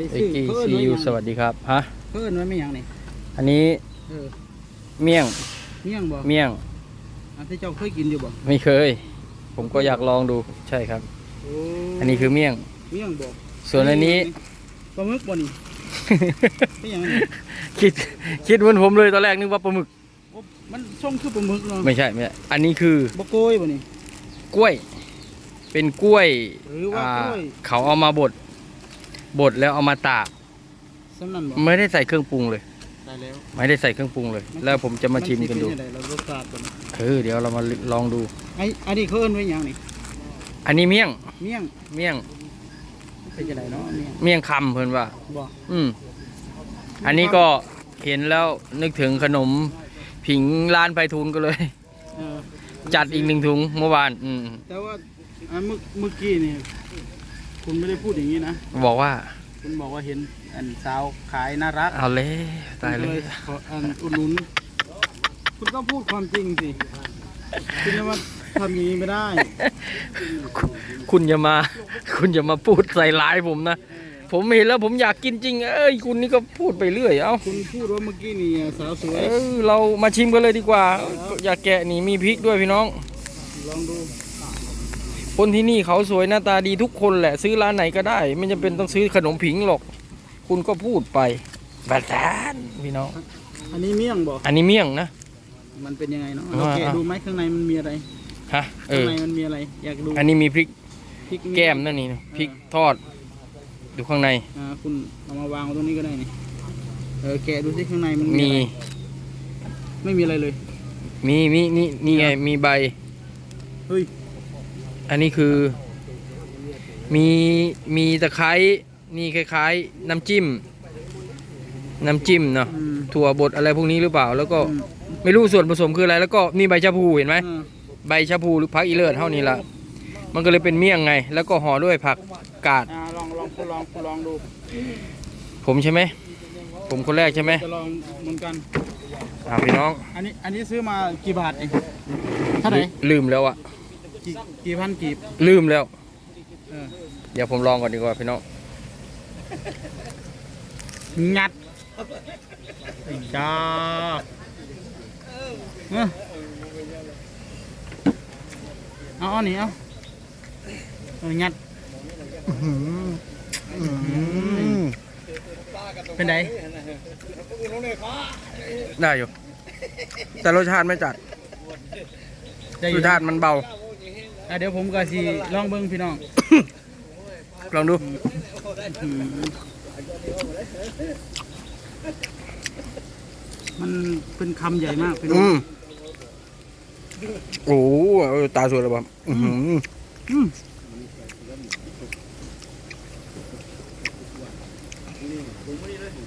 ได้เอซื้อกีเพิ่นซีไว้หยูยังสวัสดีครับฮะเพิ่นไว้ไม่หยังนี่อันนี้เออเมี่ยงเมี่ยงบ่เมี่ยงอันที่เจ้าเคยกินอยู่บ่ไม่เคย ผมก็อยากลองดูใช่ครับ โอ้อันนี้คือเมี่ยง เมี่ยงบ่ส่วนอันนี้ ปลาหมึกบ่นี่เป็นหยังนี่คิดคิดเหมือนผมเลยตอนแรกนึกว่าปลาหมึกโอ้มันส่งคือปลาหมึกเนาะไม่ใช่ไม่ใช่อันนี้คือบ่โกยบ่นี่ กล้วย เป็นกล้วยหรือว่าอ่ากล้วย เขาเอามาบด บดแล้วเอามาตากสำนันบ่ไม่ได้ใส่เครื่องปรุงเลย ได้แล้วไม่ได้ใส่เครื่องปรุงเลย แล้วผมจะมาชิมกันดูสิเป็นจังไเรารสชาติบ่นี่เออเดี๋ยวเรามาลองดู ไอ้อันนี้เขาเอิ้นไว้หยังนี่อันนี้เมี่ยงเมี่ยงเมี่ยงเป็นจังไดเนาะเมี่ยงเมี่ยงคำเพิ่นว่า บ่อืมอันนี้ก็เห็นแล้วนึกถึงขนม ผิงร้านไพฑูรย์ก็เลย เออจัดอีกหนึ่งถุงเมื่อวาน อืม แต่ว่าอันเมื่อเมื่อกี้นี่ คุณไม่ได้พูดอย่างนี้นะ บอกว่า คุณบอกว่าเห็นอันสาวขายน่ารักเอาเลยตายเลคุณยก็ขออันอุดหนุน คุณก็พูดความจริงสิ คุณจะมาทำอย่างนี้ไม่ได้ คุณอย่ามา คุณอย่ามาพูดใส่ร้ายผมนะ ผมเห็นแล้วผมอยากกินจริง เอ้ยคุณนี่ก็พูดไปเรื่อย เอ้า คุณพูดว่าเมื่อกี้นี่สาวสวย เออเรามาชิมกันเลยดีกว่า อย่าแกะนี่มีพริกด้วยพี่น้อง ลองดู คนที่นี่เขาสวยหน้าตาดีทุกคนแหละซื้อร้านไหนก็ได้ ไม่จำเป็นต้องซื้อขนมผิงหรอก คุณก็พูดไปแบบนั้นพี่น้อง อันนี้เมี่ยงบอก อันนี้เมี่ยงนะ มันเป็นยังไงเนาะอ่าเราแกะดูไหมข้างในมันมีอะไร ฮะ เอข้างอ ในมันมีอะไร อยากดูอันนี้มีพริกพริกแก้มนั่นนี่นะพริกทอด ดูข้างใน อ่าคุณเอามาวางไว้ตรงนี้ก็ได้นี่ เออแกะดูสิข้างในมันมีมี อะไรไม่มีอะไรเลย มี มี นี่ นี่ไง มีใบ เฮ้ย อันนี้คือ มีมีตะไคร้นี่คล้ายๆ น้ำจิ้ม น้ำจิ้มเนาะอืม ถั่วบดอะไรพวกนี้หรือเปล่า แล้วก็อืมไม่รู้ส่วนผสมคืออะไร แล้วก็มีใบชะพูเห็นไหมอ่าใบชะพูหรือพักอีเลิศเท่านี้ละมันก็เลยเป็นเมี่ยงไง แล้วก็ห่อด้วยผักกาด อ่าลองลองคุณลองคุณลองดูผมใช่ไหม ผมคนแรกใช่ไหมจะลองเหมือนกัน อ่าพี่น้องอันนี้อันนี้ซื้อมากี่บาทเองเท่าไหร่ลืมแล้วอะ กี่กี่พันกีบลืมแล้ว เออเดี๋ยวผมลองก่อนดีกว่าพี่น้องงัดจ้าเออเอาเอานี่เอาเอางัดเป็นไงได้อยู่ แต่รสชาติไม่จัดได้อรยู่สชาติมันเบา อะเดี๋ยวผมก็สิลองเบิ้งพี่น้อง ลองดูอืมมันเป็นคำใหญ่มากพี่น้ออืงมโอ้โหเออตาสวยเลยป่ะอือหืออืม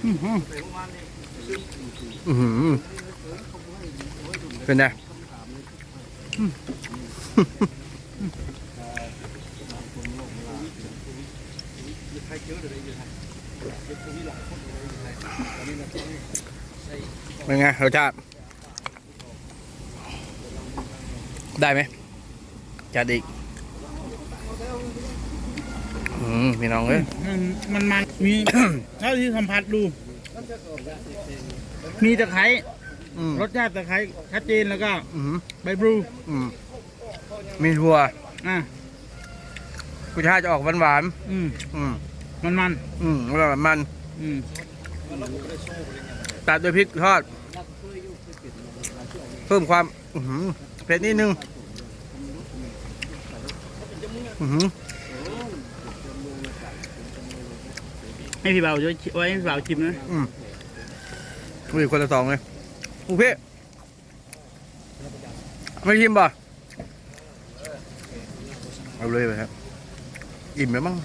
อืมอืมอือหือเป็นไง เป็นไงรสชาติได้ไหมจัดอีกอืมพี่น้องเอ้ยมันมันมันมีเท่าที่สัมผัสดู มีตะไคร้อืมรสชาติตะไคร้ชัดเจนแล้วก็อืมใบพลูอืม มีถั่วอะกุชาติจะออกหวานหวานอืมๆอืมมันมันอืมแล้วแบบมันอืมตัดด้วยพริกทอด เพิ่มความอื้อหือเผ็ดนิดนึงอื้อหือให้พี่เบาจะไว้ให้พี่เบาชิมนะอืมอุ้ยคนละสองเลยโอเคไม่ชิมป่ะ เอาเลยไปครับ อิ่มไหมมั้ง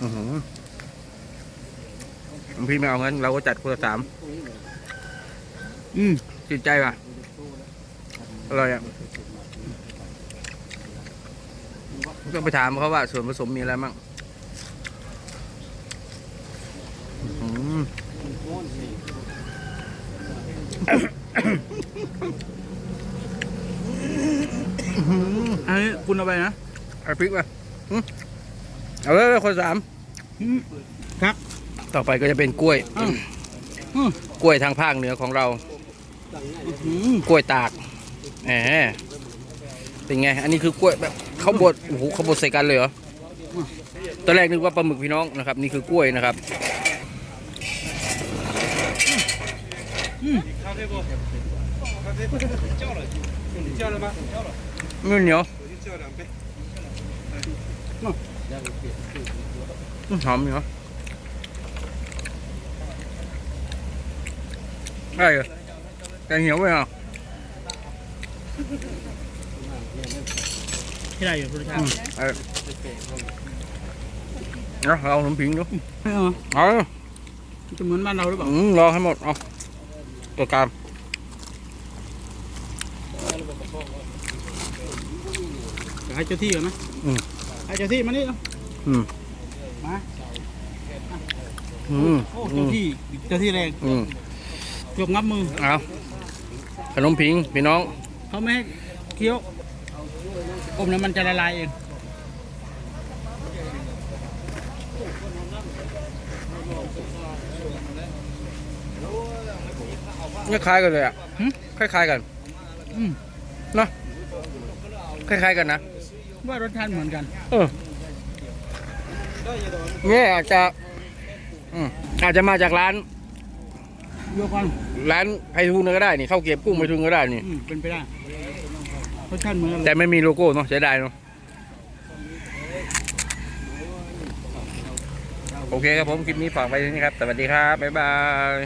อือหือพี่ไม่เอางั้นเราก็จัดคนละสาม อืมจิตใจป่ะ อร่อยอะต้องไปถามเขาว่าส่วนผสมมีอะไรมั่งอื้อหืออันนี้คุณเอาไปนะ เอาพริกป่ะหึเอาเลยคนละสามอืมครับ ต่อไปก็จะเป็นกล้วยอ้าวอืมกล้วยทางภาคเหนือของเราอืมกล้วยตากแหมเป็นไง อันนี้คือกล้วยแบบเขาบดโอ้โหเขาบดใส่กันเลยเหรอตอนแรกนึกว่าปลาหมึกพี่น้องนะครับ นี่คือกล้วยนะครับไม่เหนียวอืม หอมเหนียวได้เหรอแกงเหนียวไหมอะที่ไรอยู่คุณชาอืมเออเอาเราขนมผิงดูไม่เอาเอาจะเหมือนบ้านเราหรือเปล่าอืมรอให้หมดเอาตัวกลางเดี๋ยวให้เจ้าที่ก่อนนะ ให้เจ้าที่มานี่เนาะอืมมาอืมโอ้เจ้าที่เจ้าที่แรงอืมยกงับมือเอาขนมผิงพี่น้องเขาไม่ให้เคี้ยวอมแล้วมันจะละลายเองเนี่ยคล้ายกันเลยอะหึคล้ายๆกันอืมคล้ายๆกันนะ ว่ารสชาติเหมือนกัน เออเนี่ยอาจจะอืมอาจจะมาจากร้านยกกันร้านไพทูนก็ได้นี่ข้าวเกรียบกุ้งไพทูนก็ได้นี่ อืมเป็นไปได้รสชาติเหมือนกันเลแต่ยไม่มีโลโก้เนาะเสียดายเนาะโอเคครับผม คลิปนี้ฝากไว้ที่นี่ครับ สวัสดีครับ บ๊ายบาย